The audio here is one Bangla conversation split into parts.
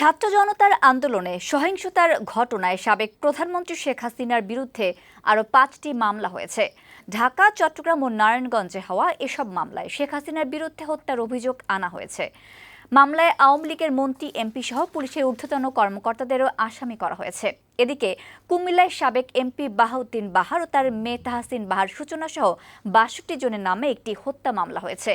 ছাত্র জনতার আন্দোলনে সহিংসতার ঘটনায় সাবেক প্রধানমন্ত্রী শেখ হাসিনার বিরুদ্ধে আরও পাঁচটি মামলা হয়েছে। ঢাকা, চট্টগ্রাম ও নারায়ণগঞ্জে হওয়া এসব মামলায় শেখ হাসিনার বিরুদ্ধে হত্যার অভিযোগ আনা হয়েছে। মামলায় আওয়ামী লীগের মন্ত্রী, এমপি সহ পুলিশের ঊর্ধ্বতন কর্মকর্তাদেরও আসামি করা হয়েছে। এদিকে কুমিল্লায় সাবেক এমপি বাহাউদ্দিন বাহার ও তার মেয়ে তাহাসিন বাহার সূচনা সহ বাষট্টি জনের নামে একটি হত্যা মামলা হয়েছে।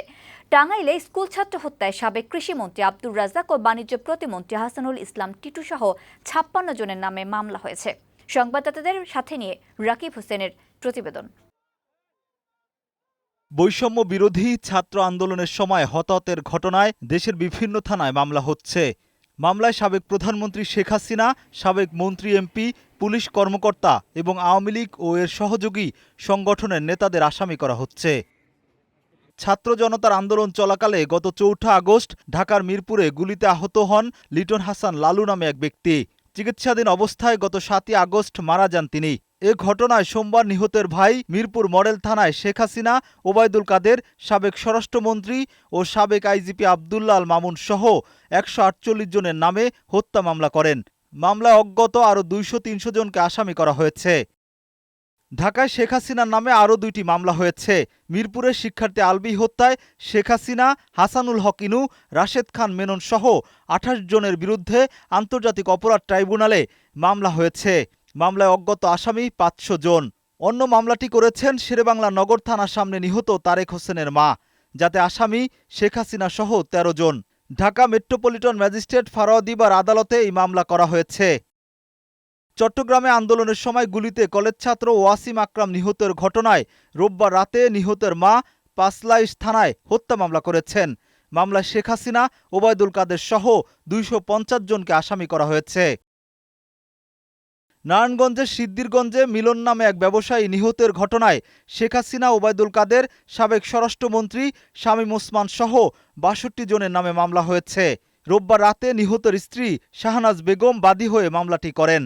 টাঙ্গাইলে স্কুল ছাত্র হত্যায় সাবেক কৃষিমন্ত্রী আব্দুর রাজ্জাক ও বাণিজ্য প্রতিমন্ত্রী হাসানুল ইসলাম টিটু সহ ছাপ্পান্ন জনের নামে মামলা হয়েছে। সংবাদদাতাদের সাথে নিয়ে রাকিব হোসেনের প্রতিবেদন। বৈষম্য বিরোধী ছাত্র আন্দোলনের সময় হতাহতের ঘটনায় দেশের বিভিন্ন থানায় মামলা হচ্ছে। মামলায় সাবেক প্রধানমন্ত্রী শেখ হাসিনা, সাবেক মন্ত্রী এমপি, পুলিশ কর্মকর্তা এবং আওয়ামী লীগ ও এর সহযোগী সংগঠনের নেতাদের আসামি করা হচ্ছে। ছাত্র জনতার আন্দোলন চলাকালে গত চৌঠা আগস্ট ঢাকার মিরপুরে গুলিতে আহত হন লিটন হাসান লালু নামে এক ব্যক্তি। চিকিৎসাধীন অবস্থায় গত সাতই আগস্ট মারা যান তিনি। এ ঘটনায় সোমবার নিহতের ভাই মিরপুর মডেল থানায় শেখ হাসিনা, ওবায়দুল কাদের, সাবেক স্বরাষ্ট্রমন্ত্রী ও সাবেক আইজিপি আবদুল্লাল মামুন সহ একশো আটচল্লিশ জনের নামে হত্যা মামলা করেন। মামলায় অজ্ঞত আরও দুইশো তিনশো জনকে আসামি করা হয়েছে। ঢাকায় শেখ হাসিনার নামে আরও দুইটি মামলা হয়েছে। মিরপুরের শিক্ষার্থী আলবি হত্যায় শেখ হাসিনা, হাসানুল হক ইনু, রাশেদ খান মেনন সহ আঠাশ জনের বিরুদ্ধে আন্তর্জাতিক অপরাধ ট্রাইব্যুনালে মামলা হয়েছে। মামলায় অজ্ঞত আসামি পাঁচশো জন। অন্য মামলাটি করেছেন শেরেবাংলা নগর থানার সামনে নিহত তারেক হোসেনের মা, যাতে আসামি শেখ হাসিনা সহ ১৩ জন। ঢাকা মেট্রোপলিটন ম্যাজিস্ট্রেট ফারোয়াদিবার আদালতে এই মামলা করা হয়েছে। চট্টগ্রামে আন্দোলনের সময় গুলিতে কলেজ ছাত্র ওয়াসিম আকরাম নিহতের ঘটনায় রোববার রাতে নিহতের মা পাঁচলাইশ থানায় হত্যা মামলা করেছেন। মামলায় শেখ হাসিনা, ওবায়দুল কাদের সহ দুইশো পঞ্চাশ জনকে আসামি করা হয়েছে। নারায়ণগঞ্জের সিদ্দিরগঞ্জে মিলন নামে এক ব্যবসায়ী নিহতের ঘটনায় শেখ হাসিনা, ওবায়দুল কাদের, সাবেক স্বরাষ্ট্রমন্ত্রী শামীম ওসমান সহ বাষট্টি জনের নামে মামলা হয়েছে। রোববার রাতে নিহতের স্ত্রী শাহনাজ বেগম বাদী হয়ে মামলাটি করেন।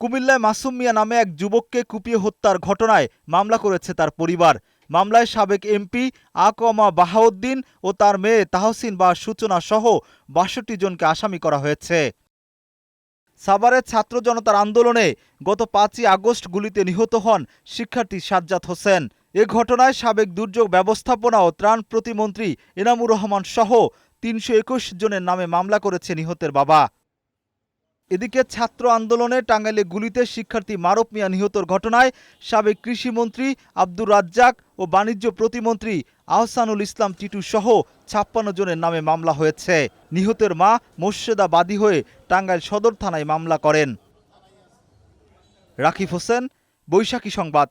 কুমিল্লায় মাসুম মিয়া নামে এক যুবককে কুপিয়ে হত্যার ঘটনায় মামলা করেছে তার পরিবার। মামলায় সাবেক এমপি আকমা বাহাউদ্দিন ও তার মেয়ে তাহসিন বা সূচনা সহ বাষট্টি জনকে আসামি করা হয়েছে। সাভারের ছাত্র জনতার আন্দোলনে গত পাঁচই আগস্ট গুলিতে নিহত হন শিক্ষার্থী সাজ্জাদ হোসেন। এ ঘটনায় সাবেক দুর্যোগ ব্যবস্থাপনা ও ত্রাণ প্রতিমন্ত্রী এনামুর রহমান সহ তিনশো একুশ জনের নামে মামলা করেছে নিহতের বাবা। এদিকে ছাত্র আন্দোলনে টাঙ্গাইলে গুলিতে শিক্ষার্থী মারুফ মিয়া নিহতর ঘটনায় সাবেক কৃষিমন্ত্রী আব্দুর রাজ্জাক ও বাণিজ্য প্রতিমন্ত্রী আহসানুল ইসলাম টিটু সহ ছাপ্পান্ন জনের নামে মামলা হয়েছে। নিহতের মা মোর্শেদা বাদী হয়ে টাঙ্গাইল সদর থানায় মামলা করেন। রাকিব হোসেন, বৈশাখী সংবাদ।